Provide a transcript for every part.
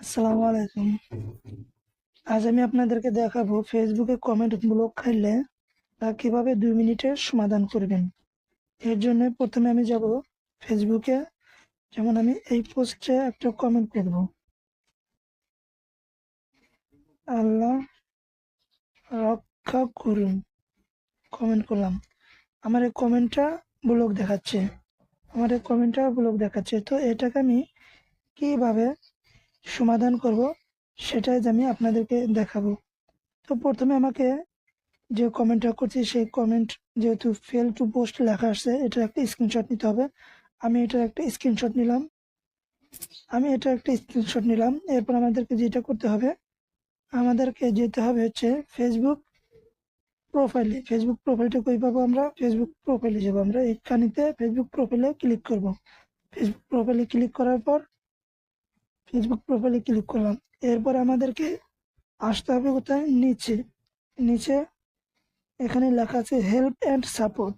আসসালামু আলাইকুম। আজ আমি আপনাদেরকে দেখাবো ফেসবুকে কমেন্ট ব্লক খাইলে তা কীভাবে দুই মিনিটের সমাধান করবেন। এর জন্য প্রথমে আমি যাব ফেসবুকে যেমন আমি এই পোস্টে একটা কমেন্ট করব। আল্লাহ রক্ষা করুন। কমেন্ট করলাম। আমার এই কমেন্টটা ব্লক দেখাচ্ছে। আমার এই কমেন্টটা ব্লক দেখাচ্ছে। তো এটাকে আমি কীভাবে সমাধান করব, সেটাই আমি আপনাদেরকে দেখাবো। তো প্রথমে আমাকে যে কমেন্টটা করছি, সেই কমেন্ট যেহেতু ফেল টু পোস্ট লেখা আসছে এটার একটা স্ক্রিনশট নিতে হবে। আমি এটার একটা স্ক্রিনশট নিলাম। আমি এটার একটা স্ক্রিনশট নিলাম। এরপর আমাদেরকে যেটা করতে হবে, আমাদেরকে যেতে হবে হচ্ছে ফেসবুক প্রোফাইলে ফেসবুক প্রোফাইলটা কই পাবো আমরা? ফেসবুক প্রোফাইলে যাব আমরা। এখানেতে ফেসবুক প্রোফাইলে ক্লিক করব। ফেসবুক প্রোফাইলে ক্লিক করার পর ফেসবুক প্রোফাইলে ক্লিক করলাম। এরপর আমাদেরকে আসতে হবে কোথায়? নিচে। নিচে এখানে লেখা আছে help and support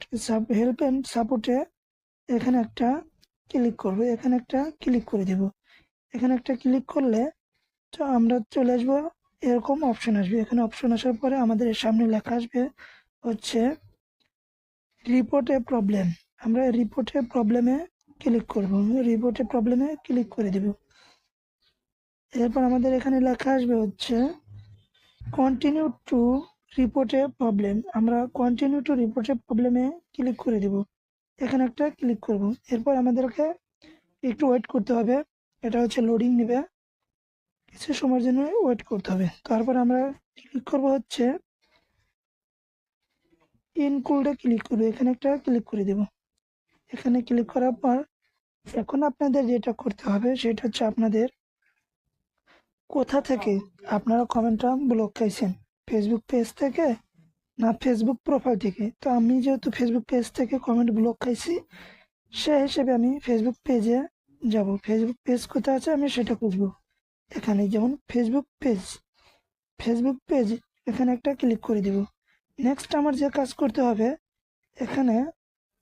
help and সাপোর্টে এখানে একটা ক্লিক করব। এখানে একটা ক্লিক করে দেব। এখানে একটা ক্লিক করলে তো আমরা চলে আসব। এরকম অপশন আসবে। এখানে অপশন আসার পরে আমাদের সামনে লেখা আসবে হচ্ছে রিপোর্টে প্রবলেম আমরা রিপোর্টে প্রবলেমে ক্লিক করব। রিপোর্টে প্রবলেমে ক্লিক করে দেব। এরপর আমাদের এখানে লেখা আসবে হচ্ছে continue to report a problem আমরা কন্টিনিউ টু রিপোর্টে প্রবলেমে ক্লিক করে দেব। এখানে একটা ক্লিক করব। এরপর আমাদেরকে একটু ওয়েট করতে হবে। এটা হচ্ছে লোডিং নেবে। কিছু সময়ের জন্য ওয়েট করতে হবে। তারপর আমরা ক্লিক করব হচ্ছে ইনক্লুডে ক্লিক করব। এখানে একটা ক্লিক করে দেব। এখানে ক্লিক করার পর এখন আপনাদের যেটা করতে হবে, সেটা হচ্ছে আপনাদের কোথা থেকে? আপনারা কমেন্টটা ব্লক খাইছেন। ফেসবুক পেজ থেকে না ফেসবুক প্রোফাইল থেকে? তো আমি যেহেতু ফেসবুক পেজ থেকে কমেন্ট ব্লক খাইছি সে হিসেবে আমি ফেসবুক পেজে যাব। ফেসবুক পেজ কোথায় আছে আমি সেটা খুঁজবো। এখানে যেমন ফেসবুক পেজ ফেসবুক পেজ এখানে একটা ক্লিক করে দেব। নেক্সট আমার যে কাজ করতে হবে, এখানে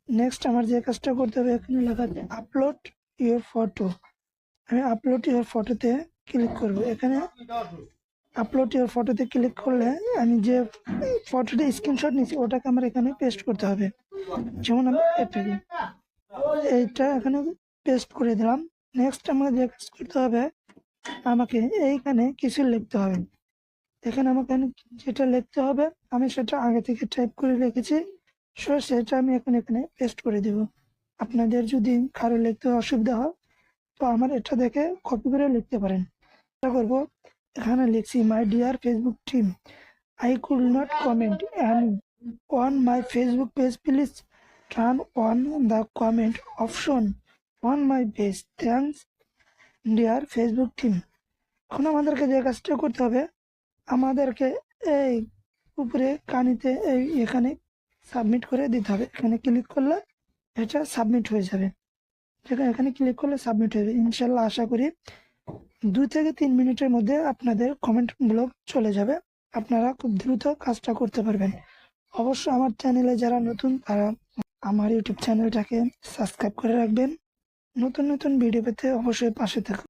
নেক্সট আমার যে কাজটা করতে হবে, এখানে লেখা আছে আপলোড ইউর ফটো আমি আপলোড ইউর ফটোতে ক্লিক করব। এখানে আপলোড ইউর ফটোতে ক্লিক করলে আমি যে ফটোটা স্ক্রিনশট নিয়েছি, ওটাকে আমার এখানে পেস্ট করতে হবে। যেমন আমি এটাকে এইটা এখানে পেস্ট করে দিলাম। নেক্সট আমাকে যে কাজ করতে হবে, আমাকে এইখানে কিছু লিখতে হবে। এখানে আমাকে যেটা লিখতে হবে, আমি সেটা আগে থেকে টাইপ করে রেখেছি। সো সেটা আমি এখন এখানে পেস্ট করে দেব। আপনাদের যদি কারও লিখতে অসুবিধা হয়, তো আমার এটা দেখে কপি করে লিখতে পারেন। করব। এখানে লিখছি my dear Facebook team I could not comment and on my Facebook page please turn on the comment option on my page thanks dear Facebook team এখন আমাদেরকে যে কাজটা করতে হবে, আমাদেরকে এই উপরে কানিতে এই এখানে সাবমিট করে দিতে হবে। এখানে ক্লিক করলে এটা সাবমিট হয়ে যাবে। এখানে ক্লিক করলে সাবমিট হয়ে যাবে। ইনশাল্লাহ আশা করি দুই থেকে তিন মিনিটের মধ্যে আপনাদের কমেন্ট ব্লক চলে যাবে। আপনারা খুব দ্রুত কাজটা করতে পারবেন। অবশ্য আমার চ্যানেলে যারা নতুন, তারা আমার ইউটিউব চ্যানেলটাকে সাবস্ক্রাইব করে রাখবেন। নতুন নতুন ভিডিও পেতে অবশ্যই পাশে থাকুন।